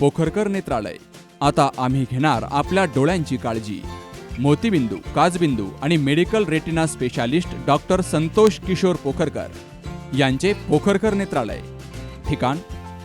पोखरकर नेत्रालय. आता आम्ही घेणार आपल्या डोळ्यांची काळजी. मोतीबिंदू काजबिंदू आणि medical retina specialist doctor Santosh Kishor Pokharkar यांचे पोखरकर नेत्रालय. ठिकाण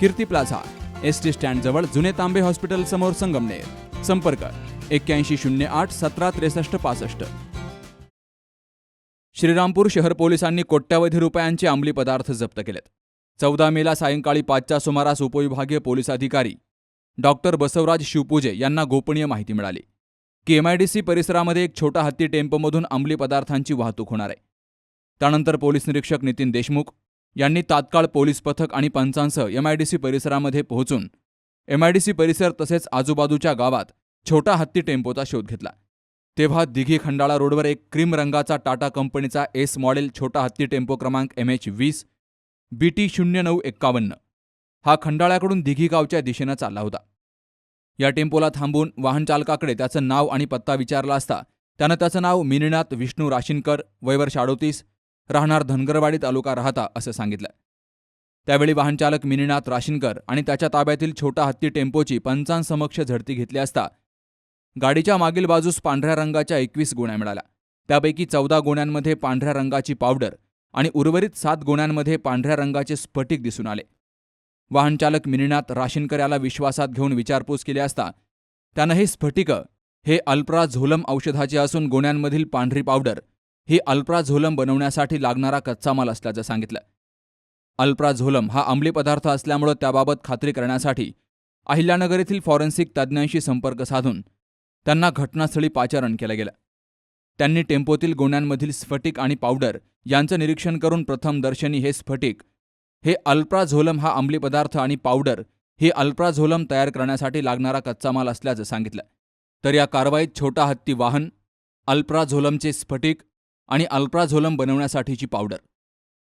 कीर्ती प्लाझा एस टी स्टँडजवळ जुने तांबे हॉस्पिटल समोर संगमनेर. संपर्क एक्क्याऐंशी शून्य आठ सतरा त्रेसष्ट पासष्ट. श्रीरामपूर शहर पोलिसांनी कोट्यावधी रुपयांचे अंमली पदार्थ जप्त केलेत. चौदा मेला सायंकाळी पाचच्या सुमारास उपविभागीय पोलीस अधिकारी डॉक्टर बसवराज शिवपूजे यांना गोपनीय माहिती मिळाली. की एमआयडीसी परिसरामध्ये एक छोटा हत्ती टेम्पोमधून अंमली पदार्थांची वाहतूक होणार आहे. त्यानंतर पोलीस निरीक्षक नितीन देशमुख यांनी तात्काळ पोलीस पथक आणि पंचांसह एमआयडीसी परिसरामध्ये पोहोचून एमआयडीसी परिसर तसेच आजूबाजूच्या गावात छोटा हत्ती टेम्पोचा शोध घेतला. तेव्हा दिघी खंडाळा रोडवर एक क्रीम रंगाचा टाटा कंपनीचा एस मॉडेल छोटा हत्ती टेम्पो क्रमांक एम एच वीस बी टी शून्य नऊ एक्कावन्न. हा खंडाळ्याकडून दिघी गावच्या दिशेनं चालला होता. या टेम्पोला थांबून वाहन चालकाकडे त्याचं नाव आणि पत्ता विचारला असता त्यानं त्याचं नाव मिनिनाथ विष्णू राशीनकर वयवर्ष अडोतीस राहणार धनगरवाडी तालुका राहता असं सांगितलं. त्यावेळी वाहनचालक मिनिनाथ राशीनकर आणि त्याच्या ताब्यातील छोटा हत्ती टेम्पोची पंचांसमक्ष झडती घेतली असता गाडीच्या मागील बाजूस पांढऱ्या रंगाच्या एकवीस गोण्या मिळाल्या. त्यापैकी चौदा गोण्यांमध्ये पांढऱ्या रंगाची पावडर आणि उर्वरित सात गोण्यांमध्ये पांढऱ्या रंगाचे स्फटिक दिसून आले. वाहनचालक मिनिनाथ राशीनकर याला विश्वासात घेऊन विचारपूस केली असता त्यानं हे स्फटिकं हे अल्प्राझोलम औषधाचे असून गोण्यांमधील पांढरी पावडर ही अल्प्राझोलम बनवण्यासाठी लागणारा कच्चा माल असल्याचं सांगितलं. अल्प्राझोलम हा अंमली पदार्थ असल्यामुळं त्याबाबत खात्री करण्यासाठी अहिल्यानगर येथील फॉरेन्सिक तज्ज्ञांशी संपर्क साधून त्यांना घटनास्थळी पाचारण केलं गेलं. त्यांनी टेम्पोतील गोण्यांमधील स्फटिक आणि पावडर यांचं निरीक्षण करून प्रथमदर्शनी हे स्फटिक हे अल्प्राझोलम हा अंमली पदार्थ आणि पावडर ही अल्प्राझोलम तयार करण्यासाठी लागणारा कच्चा माल असल्याचं सांगितलं. तर या कारवाईत छोटा हत्ती वाहन अल्प्राझोलमचे स्फटिक आणि अल्प्राझोलम बनवण्यासाठीची पावडर.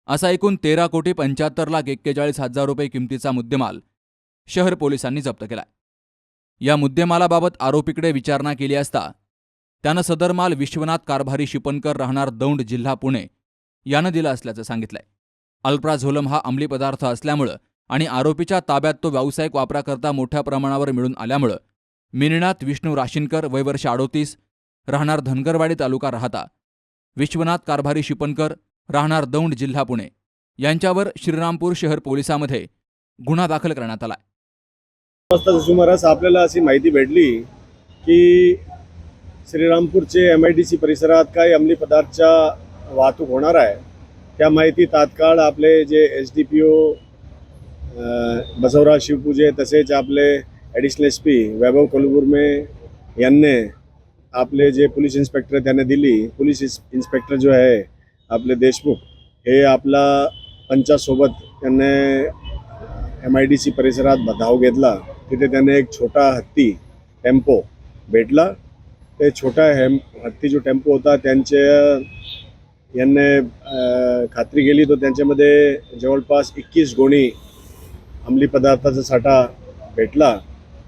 असा एकूण तेरा कोटी पंच्याहत्तर लाख एक्केचाळीस हजार रुपये किमतीचा मुद्देमाल शहर पोलिसांनी जप्त केला. या मुद्देमालाबाबत आरोपीकडे विचारणा केली असता त्यानं सदर माल विश्वनाथ कारभारी शिपणकर राहणार दौंड जिल्हा पुणे यानं दिला असल्याचं सांगितलंय. अल्प्राझोलम हा अंमली पदार्थ असल्यामुळं आणि आरोपीच्या ताब्यात तो व्यावसायिक वापराकरता मोठ्या प्रमाणावर मिळून आल्यामुळं मिनिनाथ विष्णू राशीनकर वयवर्ष अडोतीस राहणार धनगरवाडी तालुका राहता विश्वनाथ कारभारी शिपणकर राहणार दौंड जिल्हा पुणे यांच्यावर श्रीरामपूर शहर पोलिसामध्ये गुन्हा दाखल करण्यात आला वाजताच्या सुमारास आपल्याला अशी माहिती भेटली की श्रीरामपूरचे एम आय डी सी परिसरात काही अंमली पदार्थच्या वाहतूक होणार आहे. त्या माहिती तात्काळ आपले जे S D P O Basavraj Shivpuje तसेच आपले additional S P Vaibhav Kolgurme यांनी आपले जे पोलीस इन्स्पेक्टर त्याने त्यांना दिली पोलीस इन्स्पेक्टर जो आहे आपले देशमुख हे आपला पंचासोबत त्यांनी एम आय डी सी परिसरात धाव घेतला. तिथे त्याने एक छोटा हत्ती टेम्पो भेटला. ते छोटा हेम हत्ती जो टेम्पो होता. त्यांच्या यांनी खात्री केली तर त्यांच्यामध्ये जवळपास एकवीस गोणी अंमली पदार्थाचा साठा भेटला.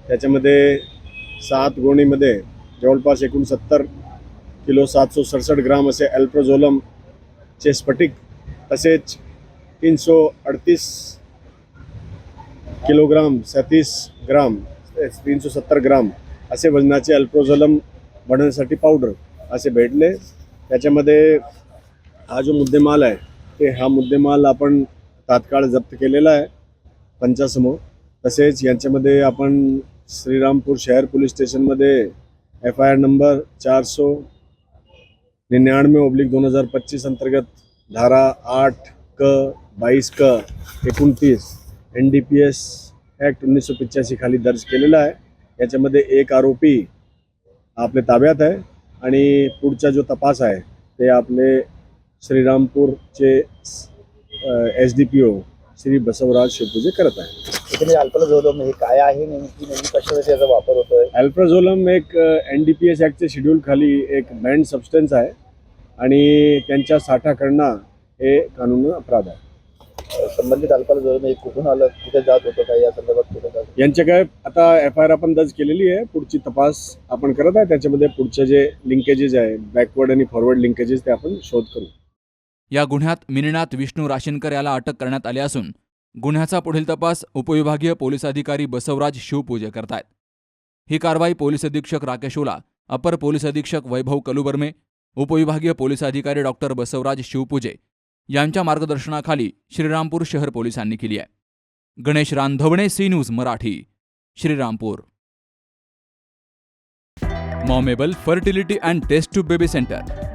त्याच्यामध्ये सात गोणीमध्ये जवळपास एकूण सत्तर किलो सातशे सडसष्ट ग्राम असे अल्प्रोझोलमचे स्फटिक तसेच तीनशे अडतीस किलोग्राम सतीस ग्राम तीनशे सत्तर ग्राम असे वजनाचे अल्प्रोझोलम बनवण्यासाठी पावडर असे भेटले. त्याच्यामध्ये हा जो मुद्देमाल आहे ते हा मुद्देमाल आपण तात्काळ जप्त केलेला आहे पंचासमोर. तसेच यांच्यामध्ये आपण श्रीरामपूर शहर पोलीस स्टेशनमध्ये एफ आय आर नंबर चार सौ निन्यानवे ओब्लिक दोन हजार पच्चीस अंतर्गत धारा आठ क बाईस क एकोणतीस N D P S act उन्नीसशे पिच्याऐंशी खाली दर्ज केलेला आहे. याच्यामध्ये एक आरोपी आपल्या ताब्यात आहे आणि पुढचा जो तपास आहे ते आपले श्रीरामपूरचे S D P O Shri Basavraj Shivpuje करत आहे इथे अल्पलझोलम हे काय आहे नेमकी नेमकी कशासाठी याचा वापर होतोय? अल्प्राझोलम एक एन डी पी एस ॲक्टच्या शेड्यूल खाली एक बँड सबस्टन्स आहे आणि त्यांच्या साठा करणं हे कानून अपराध आहे. संबंधित अल्पलझोलम हे कुठून आलं कुठे जात होतं काय या संदर्भात कुठे जात यांच्या काय आता एफ आय आर आपण दर्ज केलेली आहे. पुढची तपास आपण करत आहे. त्याच्यामध्ये पुढचे जे लिंकेजेस आहे बॅकवर्ड आणि फॉरवर्ड लिंकेजेस ते आपण शोध करू. या गुन्ह्यात मिनिनाथ विष्णू राशीनकर याला अटक करण्यात आली असून गुन्ह्याचा पुढील तपास उपविभागीय पोलीस अधिकारी बसवराज शिवपूजे करतायत. ही कारवाई पोलीस अधीक्षक राकेश ओला अपर पोलीस अधीक्षक वैभव कलुबर्मे उपविभागीय पोलीस अधिकारी डॉक्टर बसवराज शिवपूजे यांच्या मार्गदर्शनाखाली श्रीरामपूर शहर पोलिसांनी केली आहे. Ganesh Randhavane C news Marathi Shrirampur. Momable fertility and test tube baby centre.